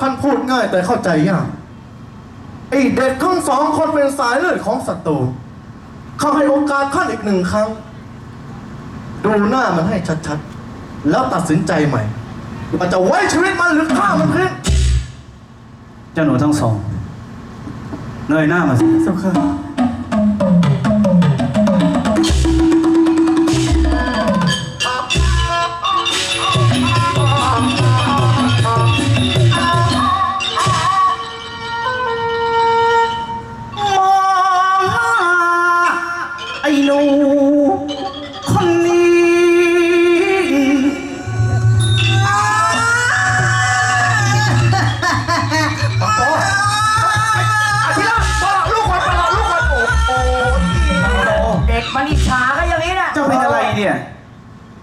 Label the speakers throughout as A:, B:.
A: ท่านพูดง่ายแต่เข้าใจยากไอเด็กทั้งสองคนเป็นสายเลือดของศัตรูเขาให้โอกาสท่านอีกหนึ่งครั้ง ดูหน้ามันให้ชัดๆ แล้วตัดสินใจใหม่ว่าจะไว้ชีวิตมันหรือฆ่ามันทิ้ง
B: เจ้าหนูทั้งสองเงยหน้ามาสิ
A: เจ้าค่ะ ก
C: มันอิจฉาก็อย่างนี้แหละ
B: เจ้าเป็นอะไรเนี่ย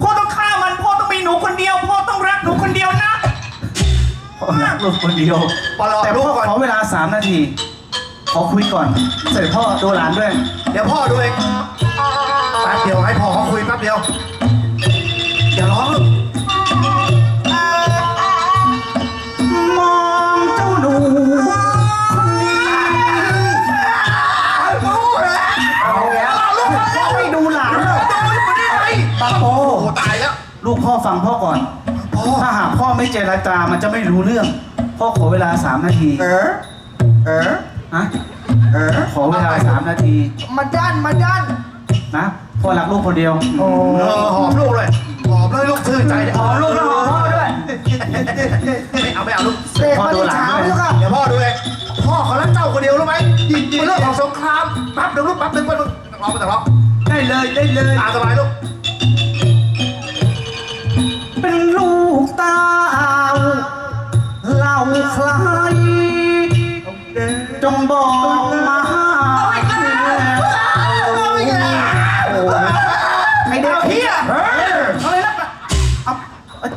C: พ่อต้องฆ่ามันพ่อต้องมีหนูคนเดียวพ่อต้องรักหนูคนเดียวนะ
B: พ่อรักลูกคนเดียว
A: ปลา
B: แต่
A: ลู
B: พ่
A: ก
B: อ
A: ก่อน
B: ขอเวลาสามนาที ขอคุยก่อน เสร็จพ่อดูหลานด้วย
A: เดี๋ยวพ่อดูเองแป๊บเดียวให้พ่อเขาคุยแป๊บเดียวอย่าร้องลูก
B: ฟังพ่อก่อน
A: พ่อ
B: ถ้าหากพ่อไม่เจรจามันจะไม่รู้เรื่อง พ่อขอเวลาสามนาที
A: เออเออ
B: ฮะ
A: เออ
B: ขอเวลาสามนาที
C: มาดันมาดัน
B: นะพ่อรักลูกคนเดียว
A: เออหอมลูกเลยหอมเลยลูกชื่นใจเดี๋ยว
C: หอมลูกแล้วหอมพ่อด้วย
A: ไม่เอาไม่เอาลูก
C: เด็กมันอิจฉาลูกอะ
A: เดี๋ยวพ่อดูเองพ่อขอรักเจ้าคนเดียวรู้ไหมเป็นเรื่องของสงครามแป๊บเดียวลูกแป๊บนึงแป๊บนึงร้องไปแต่ร้อง
B: ได้เลยได้เลย
A: ตามสบายลูก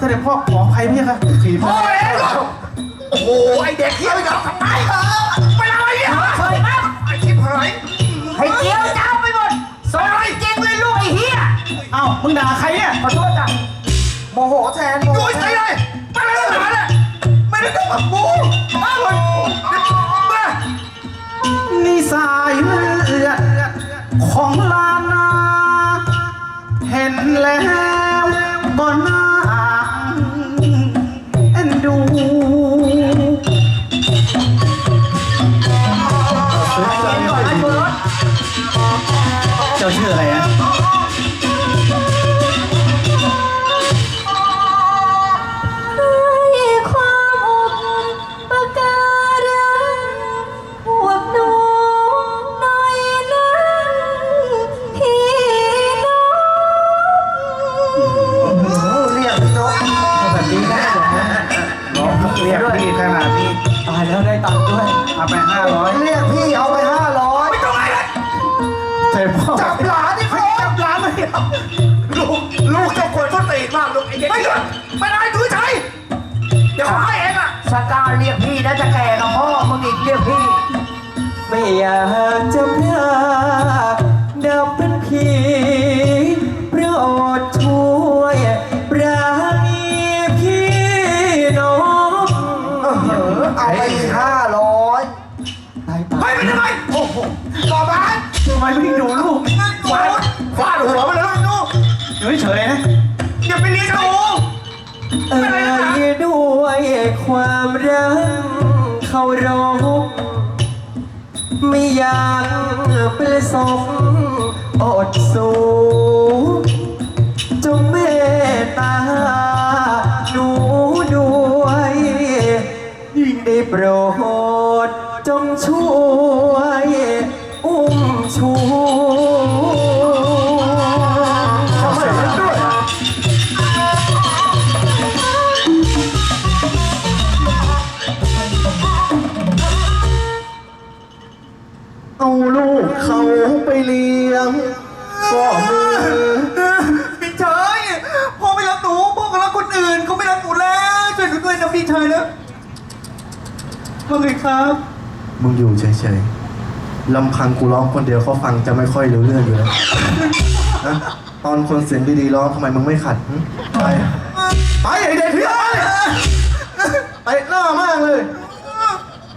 B: เอาเสด็จพ่อขออภัยพี่ครับขี่
A: พ่
B: พ่
A: อ
B: อ
A: เองโอ้โหไอเด็กเฮียจะทำไมไปอะไรเนี่ยเฮ้ยไอชิบหาย
C: ให้เจียวเจ้าไปหมดสอยจริงเลยลูกไอ้เหี้ย
B: เอ้ามึงด่าใครเนี่ย
C: ขอโทษจ้ะโมโหแทนโม
A: อ
C: โห
A: ยู่ใจเลยไปเลยหาเลยไม่ได้กับกับกูมาเลยมา
B: นี่สายเลือดของลานา เห็นแล้ว
C: ตังค์ด้วย
B: เอาไปห้าร้อย
C: เรียกพี่เอาไปห้าร้อย
A: ไม่ต้องอะไรเลย
B: เสร็จพ่อ
A: จับหลานนี่เขาจับหลานมาเนี่ยลูกลูกเจ้าคนก็ตีมากลูกไอเด็กไม่หยุดไม่ได้ดูเฉยเดี๋ยวให้เองอะ
C: สกาเรียกพี่นะจะแก่กับพ่อมึงอีกเรียกพี่
D: ไม่อยากจะพรากดับเป็นผีโปรดช่วยป
C: ไม
B: ไม่ดูลูก
A: ฟาดฟาดหัวไปเลยลูก
B: อยู่เฉยๆนะ
A: อย่าไปเลี้ยงหนู
D: เอ่ยด้วยความรักเคารพไม่อยากเป็นศพอดสูจงเมตตาหนูด้วยได้โปรดจงช่วยอุ้ม ชู
A: ทำไมเห็นด้วยเอาลูกเขาไปเลี้ยงก็มือ
C: พี่ชายพ่อไม่รักหนูพ่อก็รักคนอื่นเขาไม่รักหนูแล้วช่วยหนูด้วยนะพี่ชายนะว่าไงครับ
A: มึงอยู่เฉยๆ ลำพังกูร้องคนเดียวเขาฟังจะไม่ค่อยรู้เรื่องอยู่แล้วนะตอนคนเสียงดีๆร้องทำไมมึงไม่ขัดหึไปไปไอเด็กเพี่ยเตะหน้ามากเลย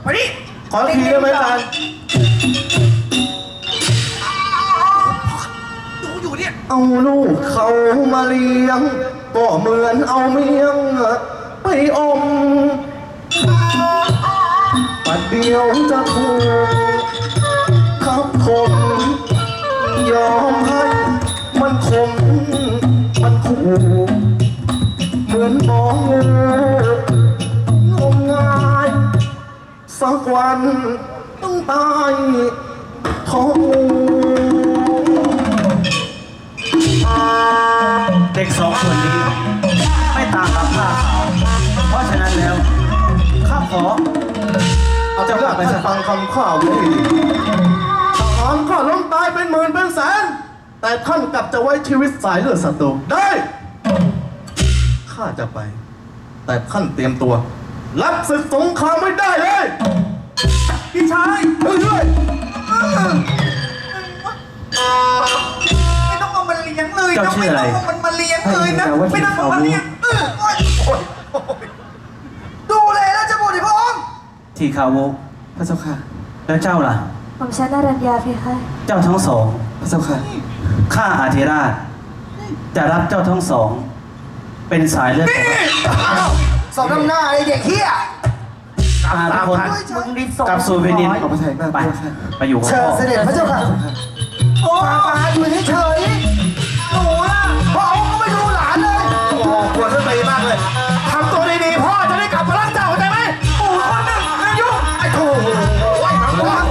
C: ไปดิ
A: ขออีกทีได้ไหมอาจารย์
C: ดูอยู่เนี่ย
A: เอาลูกเขามาเลี้ยงก็เหมือนเอาเมียงไปอมปัดเดียวจะถูก วันต้องตายท้อง
B: เด็กสองคนนี้ ไม่ตางกับข้าเพราะฉะนั้นแล้ว ข้าขอ
A: เอาจะว่าไปฟังคำข้าวไว้ให้ดีทหารข้าล้มตายเป็นหมื่นเป็นแสน แต่ท่านกลับจะไว้ชีวิตสายเลือดศัตรูได้ ข้าจะไป แต่ท่านเตรียมตัว รับศึกสงครามไม่ได้เลย
C: พี่ชาย
A: เฮ้ยเฮ้ย
C: ไม่ต้องเอามันเลี้ยงเลย
B: เจ้า
C: นะ
B: ชื่
C: ไม่
B: ออะไร
C: ต้องเอามันมาเลี้ยงเลยนะไม่ต้องเอามันเลี้ยงเออโอ๊ยโอ๊ยโอ๊ยดูเลยแล้วจะบุตรพระองค์
B: ทีคาโว
D: พระเจ้าค่ะ
B: แล้วเจ้าล่ะ
E: ผมชันนารัญญาเพคะ
B: เจ้าทั้งสอง
D: พระเจ้าค่ะ
B: ข้าอาธิราช จะรับเจ้าทั้งสอง เป็นสายเลือดของเรา
C: สองน้ำหน้าไอ้เด็กเฮีย
B: อาทุกคน
C: มึงดิส
B: กลับสู่แผ่นดิน
D: ขอบพระทัยมาก
B: ไป
D: พระเจ้าค่ะ
B: ไปอยู่กับ
C: เชิญ
B: พ่อ
C: เสด็จพระเจ้าค่ะ